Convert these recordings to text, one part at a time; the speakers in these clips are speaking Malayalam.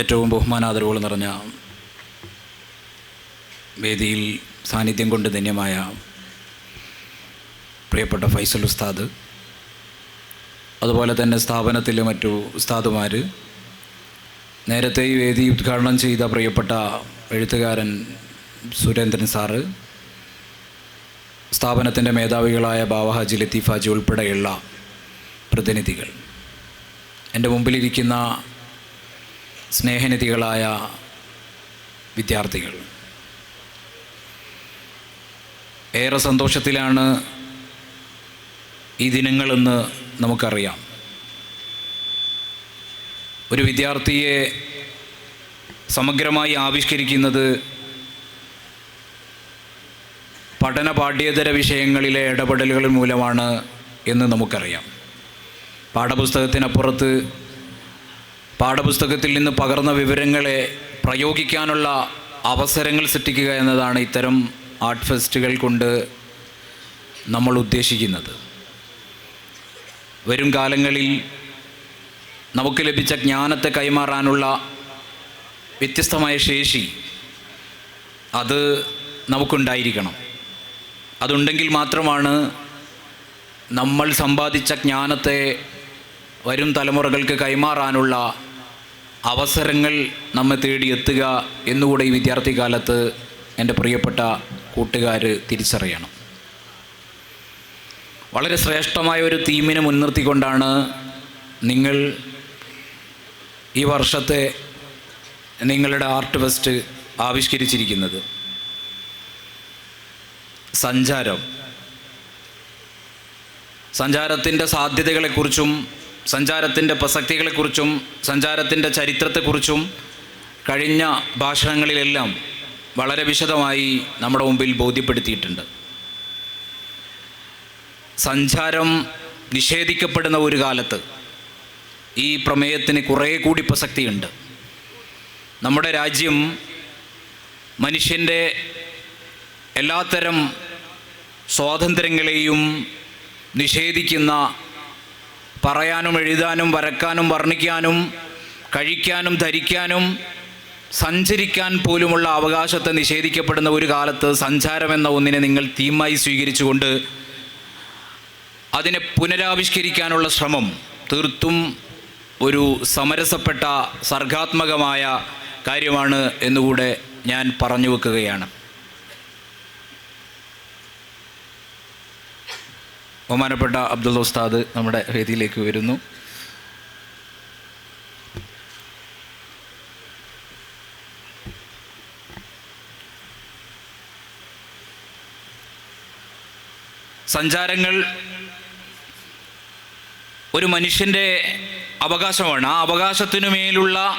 ഏറ്റവും ബഹുമാനാദരവുകൾ നിറഞ്ഞ വേദിയിൽ സാന്നിധ്യം കൊണ്ട് ധന്യമായ പ്രിയപ്പെട്ട ഫൈസൽ ഉസ്താദ് അതുപോലെ തന്നെ സ്ഥാപനത്തിലെ മറ്റു ഉസ്താദുമാർ നേരത്തെ ഈ വേദി ഉദ്ഘാടനം ചെയ്ത പ്രിയപ്പെട്ട എഴുത്തുകാരൻ സുരേന്ദ്രൻ സാറ് സ്ഥാപനത്തിന്റെ മേധാവികളായ ബാവ ഹാജി ലത്തീഫ് ഉൾപ്പെടെയുള്ള പ്രതിനിധികൾ. എന്റെ മുമ്പിലിരിക്കുന്ന സ്നേഹനിധികളായ വിദ്യാർത്ഥികൾ. ഏറെ സന്തോഷത്തിലാണ് ഈ ദിനങ്ങളെന്ന് നമുക്കറിയാം. ഒരു വിദ്യാർത്ഥിയെ സമഗ്രമായി ആവിഷ്കരിക്കുന്നത് പഠന പാഠ്യേതര വിഷയങ്ങളിലെ ഇടപെടലുകൾ മൂലമാണ് എന്ന് നമുക്കറിയാം. പാഠപുസ്തകത്തിനപ്പുറത്ത് പാഠപുസ്തകത്തിൽ നിന്ന് പകർന്ന വിവരങ്ങളെ പ്രയോഗിക്കാനുള്ള അവസരങ്ങൾ സൃഷ്ടിക്കുക എന്നതാണ് ഇത്തരം ആർട്ട് ഫെസ്റ്റുകൾ കൊണ്ട് നമ്മൾ ഉദ്ദേശിക്കുന്നത്. വരും കാലങ്ങളിൽ നമുക്ക് ലഭിച്ച ജ്ഞാനത്തെ കൈമാറാനുള്ള വ്യത്യസ്തമായ ശേഷി അത് നമുക്കുണ്ടായിരിക്കണം. അതുണ്ടെങ്കിൽ മാത്രമാണ് നമ്മൾ സമ്പാദിച്ച ജ്ഞാനത്തെ വരും തലമുറകൾക്ക് കൈമാറാനുള്ള അവസരങ്ങൾ നമ്മെ തേടി എത്തുക എന്നുകൂടെ ഈ വിദ്യാർത്ഥി കാലത്ത് എന്റെ പ്രിയപ്പെട്ട കൂട്ടുകാർ തിരിച്ചറിയണം. വളരെ ശ്രേഷ്ഠമായ ഒരു തീമിനെ മുൻനിർത്തിക്കൊണ്ടാണ് നിങ്ങൾ ഈ വർഷത്തെ നിങ്ങളുടെ ആർട്ട് ഫെസ്റ്റ് ആവിഷ്കരിച്ചിരിക്കുന്നത്. സഞ്ചാരം. സഞ്ചാരത്തിന്റെ സാധ്യതകളെക്കുറിച്ചും സഞ്ചാരത്തിന്റെ പ്രസക്തികളെക്കുറിച്ചും സഞ്ചാരത്തിന്റെ ചരിത്രത്തെക്കുറിച്ചും കഴിഞ്ഞ ഭാഷണങ്ങളിലെല്ലാം വളരെ വിശദമായി നമ്മുടെ മുമ്പിൽ ബോധ്യപ്പെടുത്തിയിട്ടുണ്ട്. സഞ്ചാരം നിഷേധിക്കപ്പെടുന്ന ഒരു കാലത്ത് ഈ പ്രമേയത്തിന് കുറേ കൂടി പ്രസക്തിയുണ്ട്. നമ്മുടെ രാജ്യം മനുഷ്യന്റെ എല്ലാത്തരം സ്വാതന്ത്ര്യങ്ങളെയും നിഷേധിക്കുന്ന പറയാനും എഴുതാനും വരക്കാനും വർണിക്കാനും കഴിക്കാനും ധരിക്കാനും സഞ്ചരിക്കാൻ പോലുമുള്ള അവകാശത്തെ നിഷേധിക്കപ്പെടുന്ന ഒരു കാലത്ത് സഞ്ചാരം എന്ന ഒന്നിനെ നിങ്ങൾ തീമായി സ്വീകരിച്ചുകൊണ്ട് അതിനെ പുനരാവിഷ്കരിക്കാനുള്ള ശ്രമം തീർത്തും ഒരു സമരസപ്പെട്ട സർഗാത്മകമായ കാര്യമാണ് എന്നുകൂടെ ഞാൻ പറഞ്ഞു വെക്കുകയാണ്. ബഹുമാനപ്പെട്ട അബ്ദുൽ ഉസ്താദ് നമ്മുടെ വേദിയിലേക്ക് വരുന്നു. സഞ്ചാരങ്ങൾ ഒരു മനുഷ്യന്റെ അവകാശമാണ്. ആ അവകാശത്തിനു മേലുള്ള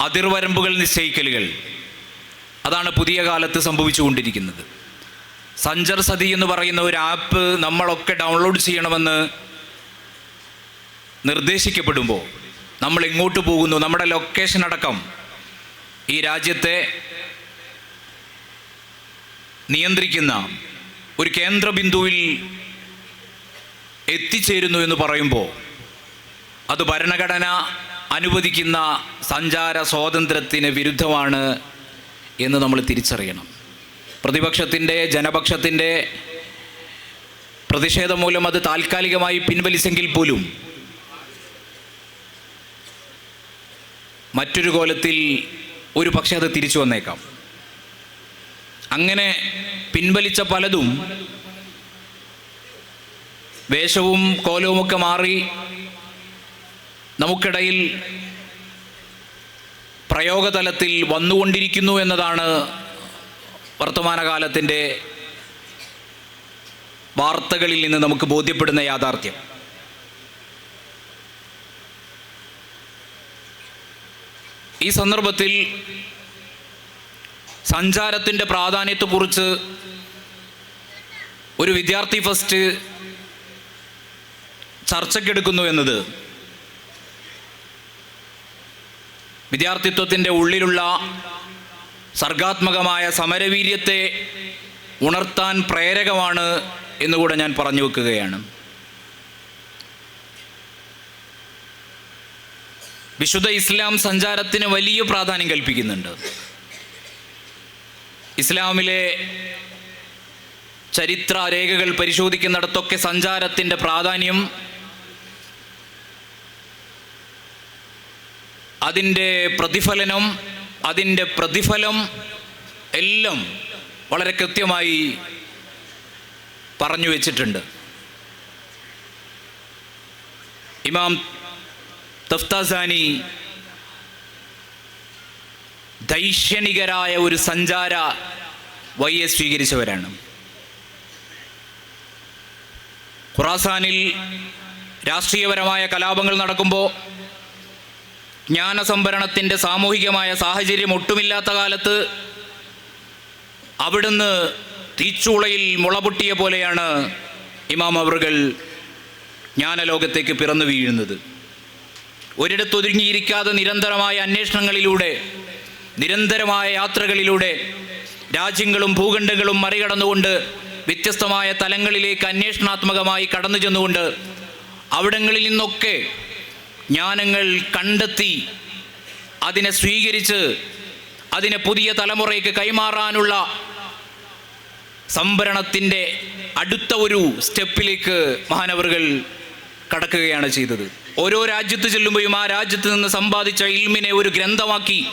അതിർവരമ്പുകൾ നിശ്ചയിക്കലുകൾ. അതാണ് പുതിയ കാലത്ത് സംഭവിച്ചുകൊണ്ടിരിക്കുന്നത്. സഞ്ചർ സതി എന്ന് പറയുന്ന ഒരു ആപ്പ് നമ്മളൊക്കെ ഡൗൺലോഡ് ചെയ്യണമെന്ന് നിർദ്ദേശിക്കപ്പെടുമ്പോൾ നമ്മൾ എങ്ങോട്ട് പോകുന്നു? നമ്മുടെ ലൊക്കേഷൻ അടക്കം ഈ രാജ്യത്തെ നിയന്ത്രിക്കുന്ന ഒരു കേന്ദ്രബിന്ദുവിൽ എത്തിച്ചേരുന്നു എന്ന് പറയുമ്പോൾ അത് ഭരണഘടന അനുവദിക്കുന്ന സഞ്ചാര സ്വാതന്ത്ര്യത്തിന് വിരുദ്ധമാണ് എന്ന് നമ്മൾ തിരിച്ചറിയണം. പ്രതിപക്ഷത്തിന്റെ ജനപക്ഷത്തിന്റെ പ്രതിഷേധം മൂലം അത് താൽക്കാലികമായി പിൻവലിച്ചെങ്കിൽ പോലും മറ്റൊരു കോലത്തിൽ ഒരു പക്ഷേ അത് തിരിച്ചു വന്നേക്കാം. അങ്ങനെ പിൻവലിച്ച പലതും വേഷവും കോലവുമൊക്കെ മാറി നമുക്കിടയിൽ പ്രയോഗതലത്തിൽ വന്നുകൊണ്ടിരിക്കുന്നു എന്നതാണ് വർത്തമാനകാലത്തിന്റെ വാർത്തകളിൽ നിന്ന് നമുക്ക് ബോധ്യപ്പെടുന്ന യാഥാർത്ഥ്യം. ഈ സന്ദർഭത്തിൽ സഞ്ചാരത്തിന്റെ പ്രാധാന്യത്തെക്കുറിച്ച് ഒരു വിദ്യാർത്ഥി ഫസ്റ്റ് ചർച്ചയ്ക്കെടുക്കുന്നു എന്നത് വിദ്യാർത്ഥിത്വത്തിന്റെ ഉള്ളിലുള്ള സർഗാത്മകമായ സമരവീര്യത്തെ ഉണർത്താൻ പ്രേരകമാണ് എന്നുകൂടെ ഞാൻ പറഞ്ഞു വെക്കുകയാണ്. വിശുദ്ധ ഇസ്ലാം സഞ്ചാരത്തിന് വലിയ പ്രാധാന്യം കൽപ്പിക്കുന്നുണ്ട്. ഇസ്ലാമിലെ ചരിത്ര രേഖകൾ പരിശോധിക്കുന്നിടത്തൊക്കെ സഞ്ചാരത്തിന്റെ പ്രാധാന്യം അതിന്റെ പ്രതിഫലനം അതിന്റെ പ്രതിഫലം എല്ലാം വളരെ കൃത്യമായി പറഞ്ഞു വെച്ചിട്ടുണ്ട്. ഇമാം തഫ്താസാനി ദൈക്ഷണികരായ ഒരു സഞ്ചാര വയ്യെ സ്വീകരിച്ചവരാണ്. ഖുറാസാനിൽ രാഷ്ട്രീയപരമായ കലാപങ്ങൾ നടക്കുമ്പോൾ ജ്ഞാനസംഭരണത്തിന്റെ സാമൂഹികമായ സാഹചര്യം ഒട്ടുമില്ലാത്ത കാലത്ത് അവിടുന്ന് തീച്ചൂളയിൽ മുളപൊട്ടിയ പോലെയാണ് ഇമാം അവറുകൾ ജ്ഞാനലോകത്തേക്ക് പിറന്നു വീഴുന്നത്. ഒരിടത്തൊതുങ്ങിയിരിക്കാതെ നിരന്തരമായ അന്വേഷണങ്ങളിലൂടെ നിരന്തരമായ യാത്രകളിലൂടെ രാജ്യങ്ങളും ഭൂഖണ്ഡങ്ങളും മറികടന്നുകൊണ്ട് വ്യത്യസ്തമായ തലങ്ങളിലേക്ക് അന്വേഷണാത്മകമായി കടന്നു ചെന്നുകൊണ്ട് അവിടങ്ങളിൽ നിന്നൊക്കെ ജ്ഞാനങ്ങൾ കണ്ടെത്തി അതിനെ സ്വീകരിച്ച് അതിനെ പുതിയ തലമുറയ്ക്ക് കൈമാറാനുള്ള സംഭരണത്തിന്റെ അടുത്ത ഒരു സ്റ്റെപ്പിലേക്ക് മഹാനവറുകൾ കടക്കുകയാണ് ചെയ്തത്. ഓരോ രാജ്യത്ത് ചെല്ലുമ്പോഴും ആ രാജ്യത്ത് നിന്ന് സമ്പാദിച്ച ഇൽമിനെ ഒരു ഗ്രന്ഥമാക്കി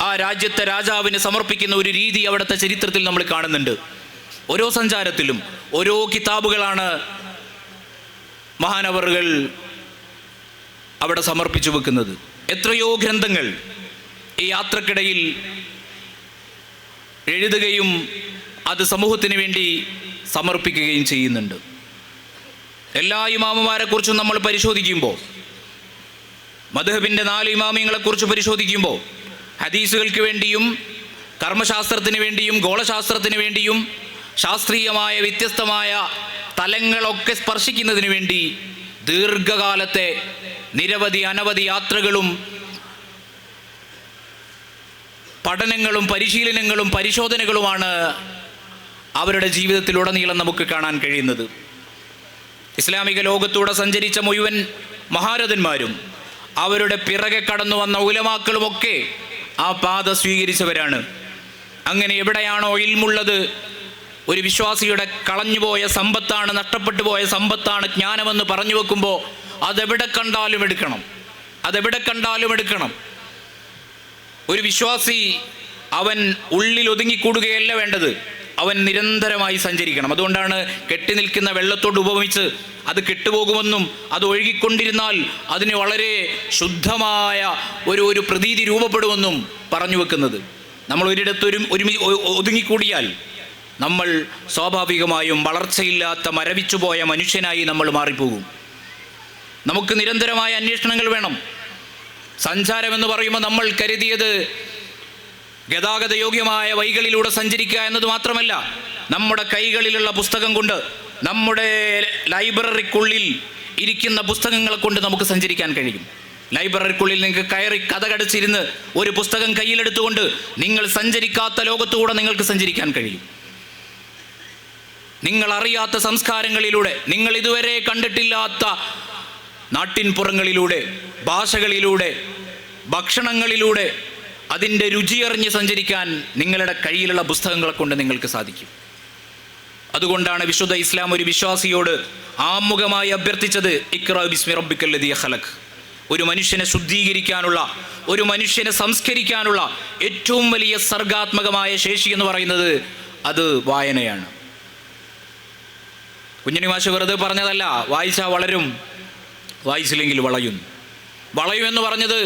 ആ രാജ്യത്തെ രാജാവിന് സമർപ്പിക്കുന്ന ഒരു രീതി അവിടുത്തെ ചരിത്രത്തിൽ നമ്മൾ കാണുന്നുണ്ട്. ഓരോ സഞ്ചാരത്തിലും ഓരോ കിതാബുകളാണ് മഹാനവറുകൾ അവിടെ സമർപ്പിച്ചു വെക്കുന്നത്. എത്രയോ ഗ്രന്ഥങ്ങൾ ഈ യാത്രക്കിടയിൽ എഴുതുകയും അത് സമൂഹത്തിന് വേണ്ടി സമർപ്പിക്കുകയും ചെയ്യുന്നുണ്ട്. എല്ലാ ഇമാമുമാരെ കുറിച്ചും നമ്മൾ പരിശോധിക്കുമ്പോൾ മധുഹബിന്റെ നാല് ഇമാമിയങ്ങളെക്കുറിച്ച് പരിശോധിക്കുമ്പോൾ ഹദീസുകൾക്ക് വേണ്ടിയും കർമ്മശാസ്ത്രത്തിന് വേണ്ടിയും ഗോളശാസ്ത്രത്തിന് വേണ്ടിയും ശാസ്ത്രീയമായ വ്യത്യസ്തമായ തലങ്ങളൊക്കെ സ്പർശിക്കുന്നതിന് വേണ്ടി ദീർഘകാലത്തെ നിരവധി അനവധി യാത്രകളും പഠനങ്ങളും പരിശീലനങ്ങളും പരിശോധനകളുമാണ് അവരുടെ ജീവിതത്തിലുടനീളം നമുക്ക് കാണാൻ കഴിയുന്നത്. ഇസ്ലാമിക ലോകത്തൂടെ സഞ്ചരിച്ച മുഴുവൻ മഹാരഥന്മാരും അവരുടെ പിറകെ കടന്നു വന്ന ഉലമാക്കളുമൊക്കെ ആ പാത സ്വീകരിച്ചവരാണ്. അങ്ങനെ എവിടെയാണോ ഇൽമുള്ളത് ഒരു വിശ്വാസിയുടെ കളഞ്ഞുപോയ സമ്പത്താണ് നഷ്ടപ്പെട്ടു പോയ സമ്പത്താണ് ജ്ഞാനമെന്ന് പറഞ്ഞു വെക്കുമ്പോൾ അതെവിടെ കണ്ടാലും എടുക്കണം. അതെവിടെ കണ്ടാലും എടുക്കണം. ഒരു വിശ്വാസി അവൻ ഉള്ളിൽ ഒതുങ്ങിക്കൂടുകയല്ല വേണ്ടത്. അവൻ നിരന്തരമായി സഞ്ചരിക്കണം. അതുകൊണ്ടാണ് കെട്ടി നിൽക്കുന്ന വെള്ളത്തോട് ഉപമിച്ച് അത് കെട്ടുപോകുമെന്നും അത് ഒഴുകിക്കൊണ്ടിരുന്നാൽ അതിന് വളരെ ശുദ്ധമായ ഒരു ഒരു പ്രതീതി രൂപപ്പെടുമെന്നും പറഞ്ഞു വെക്കുന്നത്. നമ്മൾ ഒരിടത്തൊരു ഒരുമി ഒതുങ്ങിക്കൂടിയാൽ നമ്മൾ സ്വാഭാവികമായും വളർച്ചയില്ലാത്ത മരവിച്ചുപോയ മനുഷ്യനായി നമ്മൾ മാറിപ്പോകും. നമുക്ക് നിരന്തരമായ അന്വേഷണങ്ങൾ വേണം. സഞ്ചാരം എന്ന് പറയുമ്പോൾ നമ്മൾ കരുതിയത് ഗതാഗത യോഗ്യമായ വൈകളിലൂടെ സഞ്ചരിക്കുക എന്നത് മാത്രമല്ല നമ്മുടെ കൈകളിലുള്ള പുസ്തകം കൊണ്ട് നമ്മുടെ ലൈബ്രറിക്കുള്ളിൽ ഇരിക്കുന്ന പുസ്തകങ്ങളെ കൊണ്ട് നമുക്ക് സഞ്ചരിക്കാൻ കഴിയും. ലൈബ്രറിക്കുള്ളിൽ നിങ്ങൾക്ക് കയറി കഥകടച്ചിരുന്ന് ഒരു പുസ്തകം കയ്യിലെടുത്തുകൊണ്ട് നിങ്ങൾ സഞ്ചരിക്കാത്ത ലോകത്തുകൂടെ നിങ്ങൾക്ക് സഞ്ചരിക്കാൻ കഴിയും. നിങ്ങൾ അറിയാത്ത സംസ്കാരങ്ങളിലൂടെ നിങ്ങൾ ഇതുവരെ കണ്ടിട്ടില്ലാത്ത നാട്ടിൻപുറങ്ങളിലൂടെ ഭാഷകളിലൂടെ ഭക്ഷണങ്ങളിലൂടെ അതിന്റെ രുചിയറിഞ്ഞ് സഞ്ചരിക്കാൻ നിങ്ങളുടെ കയ്യിലുള്ള പുസ്തകങ്ങളെ കൊണ്ട് നിങ്ങൾക്ക് സാധിക്കും. അതുകൊണ്ടാണ് വിശുദ്ധ ഇസ്ലാം ഒരു വിശ്വാസിയോട് ആമുഖമായി അഭ്യർത്ഥിച്ചത് ഇക്ര ബിസ്മി റബ്ബിക്കല്ലദീ ഖലഖ്. ഒരു മനുഷ്യനെ ശുദ്ധീകരിക്കാനുള്ള ഒരു മനുഷ്യനെ സംസ്കരിക്കാനുള്ള ഏറ്റവും വലിയ സർഗാത്മകമായ ശേഷി എന്ന് പറയുന്നത് അത് വായനയാണ്. കുഞ്ഞിനി മാഷ് വെറുതെ പറഞ്ഞതല്ല വായിച്ച വളരും വായിച്ചില്ലെങ്കിൽ വളയും. വളയും എന്ന് പറഞ്ഞത്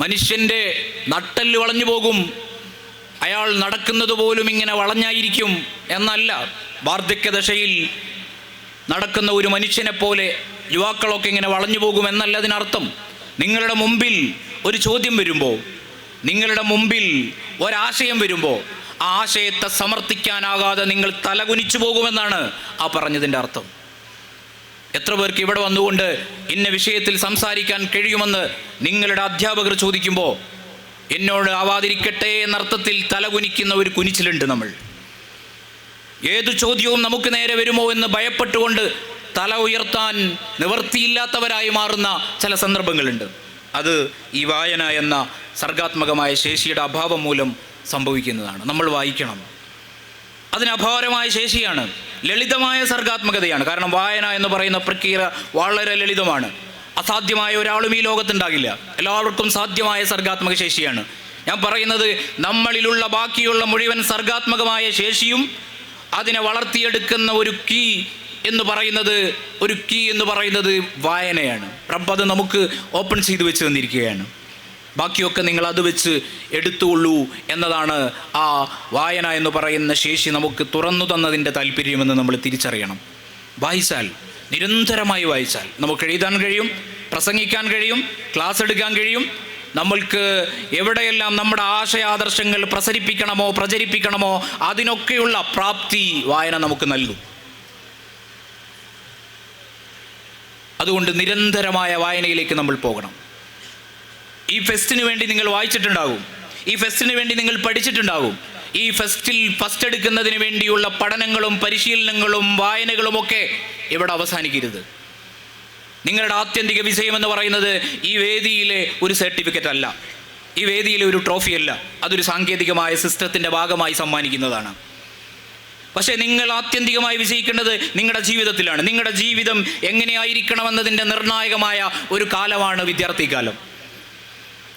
മനുഷ്യന്റെ നട്ടൽ വളഞ്ഞു പോകും അയാൾ നടക്കുന്നത് പോലും ഇങ്ങനെ വളഞ്ഞായിരിക്കും എന്നല്ല. വാർദ്ധക്യദശയിൽ നടക്കുന്ന ഒരു മനുഷ്യനെ പോലെ യുവാക്കളൊക്കെ ഇങ്ങനെ വളഞ്ഞു പോകും എന്നല്ല അതിനർത്ഥം. നിങ്ങളുടെ മുമ്പിൽ ഒരു ചോദ്യം വരുമ്പോൾ നിങ്ങളുടെ മുമ്പിൽ ഒരാശയം വരുമ്പോൾ ആശയത്തെ സമർത്ഥിക്കാനാകാതെ നിങ്ങൾ തലകുനിച്ചു പോകുമെന്നാണ് ആ പറഞ്ഞതിന്റെ അർത്ഥം. എത്ര പേർക്ക് ഇവിടെ വന്നുകൊണ്ട് ഇന്ന വിഷയത്തിൽ സംസാരിക്കാൻ കഴിയുമെന്ന് നിങ്ങളുടെ അധ്യാപകർ ചോദിക്കുമ്പോൾ എന്നോട് ആവാതിരിക്കട്ടെ എന്നർത്ഥത്തിൽ തലകുനിക്കുന്ന ഒരു കുനിച്ചിലുണ്ട് നമ്മൾ. ഏതു ചോദ്യവും നമുക്ക് നേരെ വരുമോ എന്ന് ഭയപ്പെട്ടുകൊണ്ട് തല ഉയർത്താൻ നിവർത്തിയില്ലാത്തവരായി മാറുന്ന ചില സന്ദർഭങ്ങളുണ്ട്. അത് ഈ വായന എന്ന സർഗാത്മകമായ ശേഷിയുടെ അഭാവം മൂലം സംഭവിക്കുന്നതാണ്. നമ്മൾ വായിക്കണം. അതിനപാരമായ ശേഷിയാണ്. ലളിതമായ സർഗാത്മകതയാണ്. കാരണം വായന എന്ന് പറയുന്ന പ്രക്രിയ വളരെ ലളിതമാണ്. അസാധ്യമായ ഒരാളും ഈ ലോകത്തുണ്ടാകില്ല. എല്ലാവർക്കും സാധ്യമായ സർഗാത്മക ശേഷിയാണ്. ഞാൻ പറയുന്നത് നമ്മളിലുള്ള ബാക്കിയുള്ള മുഴുവൻ സർഗാത്മകമായ ശേഷിയും അതിനെ വളർത്തിയെടുക്കുന്ന ഒരു കീ എന്ന് പറയുന്നത് ഒരു കീ എന്ന് പറയുന്നത് വായനയാണ്. റബ്ബ് അത് നമുക്ക് ഓപ്പൺ ചെയ്തു വെച്ച് തന്നിരിക്കുകയാണ്. ബാക്കിയൊക്കെ നിങ്ങൾ അത് വെച്ച് എടുത്തുകൊള്ളൂ എന്നതാണ് ആ വായന എന്ന് പറയുന്ന ശേഷി നമുക്ക് തുറന്നു തന്നതിന്റെ താല്പര്യമെന്ന് നമ്മൾ തിരിച്ചറിയണം. വായിച്ചാൽ നിരന്തരമായി വായിച്ചാൽ നമുക്ക് എഴുതാൻ കഴിയും പ്രസംഗിക്കാൻ കഴിയും ക്ലാസ് എടുക്കാൻ കഴിയും. നമ്മൾക്ക് എവിടെയെല്ലാം നമ്മുടെ ആശയാദർശങ്ങൾ പ്രസരിപ്പിക്കണമോ പ്രചരിപ്പിക്കണമോ അതിനൊക്കെയുള്ള പ്രാപ്തി വായന നമുക്ക് നൽകും. അതുകൊണ്ട് നിരന്തരമായ വായനയിലേക്ക് നമ്മൾ പോകണം. ഈ ഫെസ്റ്റിന് വേണ്ടി നിങ്ങൾ വായിച്ചിട്ടുണ്ടാകും. ഈ ഫെസ്റ്റിന് വേണ്ടി നിങ്ങൾ പഠിച്ചിട്ടുണ്ടാകും. ഈ ഫെസ്റ്റിൽ ഫസ്റ്റ് എടുക്കുന്നതിന് വേണ്ടിയുള്ള പഠനങ്ങളും പരിശീലനങ്ങളും വായനകളും ഒക്കെ ഇവിടെ അവസാനിക്കരുത്. നിങ്ങളുടെ ആത്യന്തിക വിജയം എന്ന് പറയുന്നത് ഈ വേദിയിലെ ഒരു സർട്ടിഫിക്കറ്റ് അല്ല. ഈ വേദിയിലെ ഒരു ട്രോഫി അല്ല. അതൊരു സാങ്കേതികമായ സിസ്റ്റത്തിന്റെ ഭാഗമായി സമ്മാനിക്കുന്നതാണ്. പക്ഷേ നിങ്ങൾ ആത്യന്തികമായി വിജയിക്കേണ്ടത് നിങ്ങളുടെ ജീവിതത്തിലാണ്. നിങ്ങളുടെ ജീവിതം എങ്ങനെയായിരിക്കണമെന്നതിന്റെ നിർണായകമായ ഒരു കാലമാണ് വിദ്യാർത്ഥി കാലം.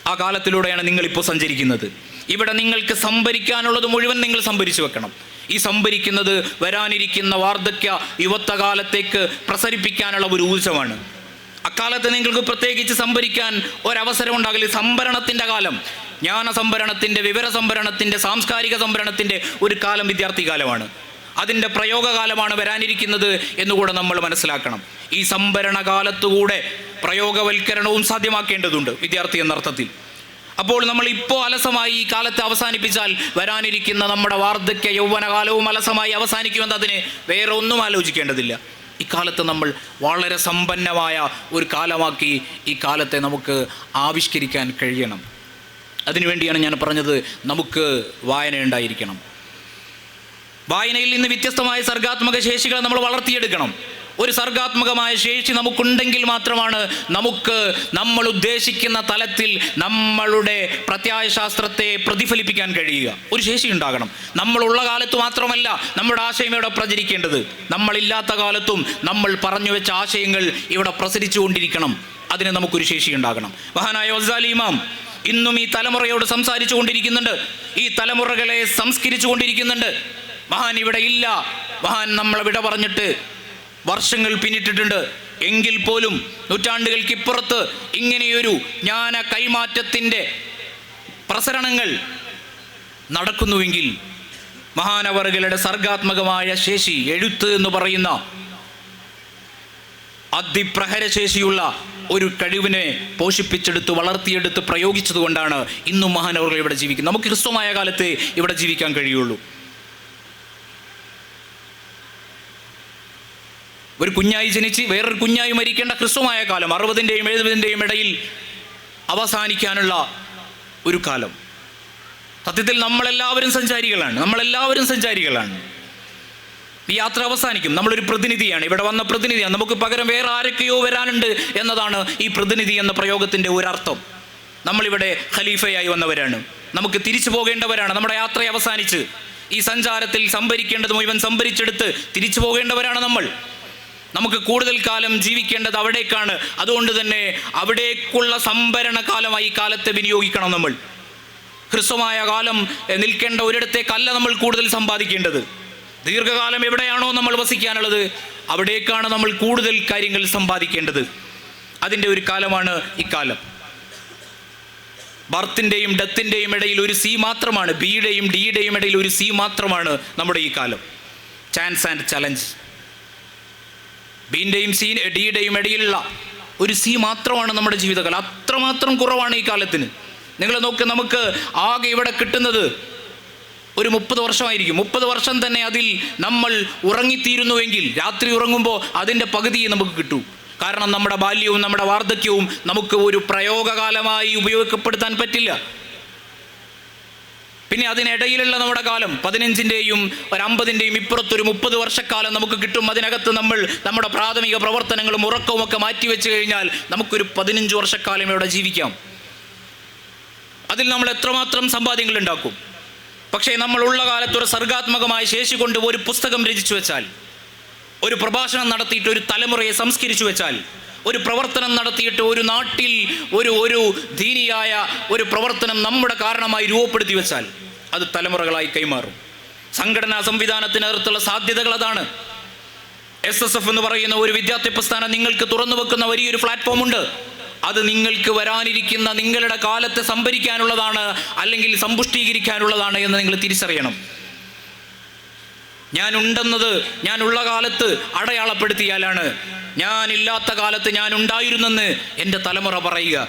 ആ കാലത്തിലൂടെയാണ് നിങ്ങളിപ്പോൾ സഞ്ചരിക്കുന്നത്. ഇവിടെ നിങ്ങൾക്ക് സംഭരിക്കാനുള്ളത് മുഴുവൻ നിങ്ങൾ സംഭരിച്ചു വെക്കണം. ഈ സംഭരിക്കുന്നത് വരാനിരിക്കുന്ന വാർദ്ധക്യ യുവത്വകാലത്തേക്ക് പ്രസരിപ്പിക്കാനുള്ള ഒരു ഊർജമാണ്. അക്കാലത്ത് നിങ്ങൾക്ക് പ്രത്യേകിച്ച് സംഭരിക്കാൻ ഒരവസരം ഉണ്ടാകില്ല. സംഭരണത്തിന്റെ കാലം. ജ്ഞാന സംഭരണത്തിന്റെ വിവര സംഭരണത്തിന്റെ സാംസ്കാരിക സംഭരണത്തിന്റെ ഒരു കാലം വിദ്യാർത്ഥി കാലമാണ്. അതിന്റെ പ്രയോഗകാലമാണ് വരാനിരിക്കുന്നത് എന്നുകൂടെ നമ്മൾ മനസ്സിലാക്കണം. ഈ സംഭരണ കാലത്തുകൂടെ പ്രയോഗവൽക്കരണവും സാധ്യമാക്കേണ്ടതുണ്ട് വിദ്യാർത്ഥി എന്നർത്ഥത്തിൽ അപ്പോൾ നമ്മൾ ഇപ്പോൾ അലസമായി ഈ കാലത്തെ അവസാനിപ്പിച്ചാൽ വരാനിരിക്കുന്ന നമ്മുടെ വാർദ്ധക്യ യൗവനകാലവും അലസമായി അവസാനിക്കുമെന്നതിന് വേറെ ഒന്നും ആലോചിക്കേണ്ടതില്ല. ഇക്കാലത്ത് നമ്മൾ വളരെ സമ്പന്നമായ ഒരു കാലമാക്കി ഈ കാലത്തെ നമുക്ക് ആവിഷ്കരിക്കാൻ കഴിയണം. അതിനുവേണ്ടിയാണ് ഞാൻ പറഞ്ഞത് നമുക്ക് വായന ഉണ്ടായിരിക്കണം. വായനയിൽ നിന്ന് വ്യത്യസ്തമായ സർഗാത്മക ശേഷികളെ നമ്മൾ വളർത്തിയെടുക്കണം. ഒരു സർഗാത്മകമായ ശേഷി നമുക്കുണ്ടെങ്കിൽ മാത്രമാണ് നമുക്ക് നമ്മൾ ഉദ്ദേശിക്കുന്ന തലത്തിൽ നമ്മളുടെ പ്രത്യായശാസ്ത്രത്തെ പ്രതിഫലിപ്പിക്കാൻ കഴിയുക. ഒരു ശേഷി ഉണ്ടാകണം. നമ്മളുള്ള കാലത്ത് മാത്രമല്ല നമ്മുടെ ആശയം ഇവിടെ പ്രചരിക്കേണ്ടത്? നമ്മളില്ലാത്ത കാലത്തും നമ്മൾ പറഞ്ഞു വെച്ച ആശയങ്ങൾ ഇവിടെ പ്രസരിച്ചു കൊണ്ടിരിക്കണം അതിന് നമുക്കൊരു ശേഷി ഉണ്ടാകണം. മഹാനായ വസാലി ഇമാം ഇന്നും ഈ തലമുറയോട് സംസാരിച്ചു കൊണ്ടിരിക്കുന്നുണ്ട് ഈ തലമുറകളെ സംസ്കരിച്ചു കൊണ്ടിരിക്കുന്നുണ്ട് മഹാൻ ഇവിടെ ഇല്ല. മഹാൻ നമ്മളെ വിട പറഞ്ഞിട്ട് വർഷങ്ങൾ പിന്നിട്ടിട്ടുണ്ട്. എങ്കിൽ പോലും നൂറ്റാണ്ടുകൾക്കിപ്പുറത്ത് ഇങ്ങനെയൊരു ജ്ഞാന കൈമാറ്റത്തിന്റെ പ്രസരണങ്ങൾ നടക്കുന്നുവെങ്കിൽ മഹാനവറുകളുടെ സർഗാത്മകമായ ശേഷി എഴുത്ത് എന്ന് പറയുന്ന അതിപ്രഹരശേഷിയുള്ള ഒരു കഴിവിനെ പോഷിപ്പിച്ചെടുത്ത് വളർത്തിയെടുത്ത് പ്രയോഗിച്ചതുകൊണ്ടാണ് ഇന്നും മഹാനവറുകൾ ഇവിടെ ജീവിക്കുന്നത്. നമുക്ക് ക്രിസ്തുമായ കാലത്ത് ഇവിടെ ജീവിക്കാൻ കഴിയുള്ളൂ. ഒരു കുഞ്ഞായി ജനിച്ച് വേറൊരു കുഞ്ഞായി മരിക്കേണ്ട ക്രിസ്തുമായ കാലം അറുപതിന്റെയും എഴുപതിന്റെയും ഇടയിൽ അവസാനിക്കാനുള്ള ഒരു കാലം. സത്യത്തിൽ നമ്മളെല്ലാവരും സഞ്ചാരികളാണ് നമ്മളെല്ലാവരും സഞ്ചാരികളാണ്. ഈ യാത്ര അവസാനിക്കും. നമ്മളൊരു പ്രതിനിധിയാണ്. ഇവിടെ വന്ന പ്രതിനിധിയാണ്. നമുക്ക് പകരം വേറെ ആരൊക്കെയോ വരാനുണ്ട് എന്നതാണ് ഈ പ്രതിനിധി എന്ന പ്രയോഗത്തിന്റെ ഒരർത്ഥം. നമ്മളിവിടെ ഖലീഫയായി വന്നവരാണ്. നമുക്ക് തിരിച്ചു പോകേണ്ടവരാണ്. നമ്മുടെ യാത്ര അവസാനിച്ച് ഈ സഞ്ചാരത്തിൽ സംഭരിക്കേണ്ടത് മുഴുവൻ സംഭരിച്ചെടുത്ത് തിരിച്ചു പോകേണ്ടവരാണ് നമ്മൾ. നമുക്ക് കൂടുതൽ കാലം ജീവിക്കേണ്ടത് അവിടേക്കാണ്. അതുകൊണ്ട് തന്നെ അവിടേക്കുള്ള സംഭരണ കാലമായി കാലത്തെ വിനിയോഗിക്കണം നമ്മൾ. ഹ്രസ്വമായ കാലം നിൽക്കേണ്ട ഒരിടത്തേക്കല്ല നമ്മൾ കൂടുതൽ സമ്പാദിക്കേണ്ടത്. ദീർഘകാലം എവിടെയാണോ നമ്മൾ വസിക്കാനുള്ളത് അവിടേക്കാണ് നമ്മൾ കൂടുതൽ കാര്യങ്ങൾ സമ്പാദിക്കേണ്ടത്. അതിന്റെ ഒരു കാലമാണ് ഇക്കാലം. ബർത്തിന്റെയും ഡെത്തിന്റെയും ഇടയിൽ ഒരു സി മാത്രമാണ് ബിയുടെയും ഡിയുടെയും ഇടയിൽ ഒരു സി മാത്രമാണ് നമ്മുടെ ഈ കാലം. Chance and challenge. ബിന്റെയും സി ഡിയുടെയും ഇടയിലുള്ള ഒരു സീ മാത്രമാണ് നമ്മുടെ ജീവിതകാലം. അത്രമാത്രം കുറവാണ് ഈ കാലത്തിന്. നിങ്ങൾ നോക്ക് നമുക്ക് ആകെ ഇവിടെ കിട്ടുന്നത് ഒരു മുപ്പത് വർഷമായിരിക്കും. മുപ്പത് വർഷം തന്നെ അതിൽ നമ്മൾ ഉറങ്ങിത്തീരുന്നുവെങ്കിൽ രാത്രി ഉറങ്ങുമ്പോൾ അതിന്റെ പകുതിയെ നമുക്ക് കിട്ടൂ. കാരണം നമ്മുടെ ബാല്യവും നമ്മുടെ വാർദ്ധക്യവും നമുക്ക് ഒരു പ്രയോഗകാലമായി ഉപയോഗപ്പെടുത്താൻ പറ്റില്ല. പിന്നെ അതിനിടയിലുള്ള നമ്മുടെ കാലം പതിനഞ്ചിന്റെയും ഒരു അമ്പതിന്റെയും ഇപ്പുറത്തൊരു മുപ്പത് വർഷക്കാലം നമുക്ക് കിട്ടും. അതിനകത്ത് നമ്മൾ നമ്മുടെ പ്രാഥമിക പ്രവർത്തനങ്ങളും ഉറക്കവും ഒക്കെ മാറ്റിവെച്ച് കഴിഞ്ഞാൽ നമുക്കൊരു പതിനഞ്ച് വർഷക്കാലം ഇവിടെ ജീവിക്കാം. അതിൽ നമ്മൾ എത്രമാത്രം സമ്പാദ്യങ്ങൾ ഉണ്ടാക്കും. പക്ഷേ നമ്മളുള്ള കാലത്ത് ഒരു സർഗാത്മകമായ ശേഷി കൊണ്ട് ഒരു പുസ്തകം രചിച്ചു വെച്ചാൽ ഒരു പ്രഭാഷണം നടത്തിയിട്ട് ഒരു തലമുറയെ സംസ്കരിച്ചു വെച്ചാൽ ഒരു പ്രവർത്തനം നടത്തിയിട്ട് ഒരു നാട്ടിൽ ഒരു ഒരു ദീനിയായ ഒരു പ്രവർത്തനം നമ്മുടെ കാരണമായി രൂപപ്പെടുത്തി വെച്ചാൽ അത് തലമുറകളായി കൈമാറും. സംഘടനാ സംവിധാനത്തിനകത്തുള്ള സാധ്യതകൾ അതാണ്. എസ് എസ് എഫ് എന്ന് പറയുന്ന ഒരു വിദ്യാർത്ഥി പ്രസ്ഥാനം നിങ്ങൾക്ക് തുറന്നു വെക്കുന്ന വലിയൊരു പ്ലാറ്റ്ഫോം ഉണ്ട്. അത് നിങ്ങൾക്ക് വരാനിരിക്കുന്ന നിങ്ങളുടെ കാലത്തെ സംഭരിക്കാനുള്ളതാണ് അല്ലെങ്കിൽ സമ്പുഷ്ടീകരിക്കാനുള്ളതാണ് എന്ന് നിങ്ങൾ തിരിച്ചറിയണം. ഞാൻ ഉണ്ടെന്നത് ഞാൻ ഉള്ള കാലത്ത് അടയാളപ്പെടുത്തിയാലാണ്. ഞാൻ ഇല്ലാത്ത കാലത്ത് ഞാൻ ഉണ്ടായിരുന്നെന്ന് എന്റെ തലമുറ പറയുക.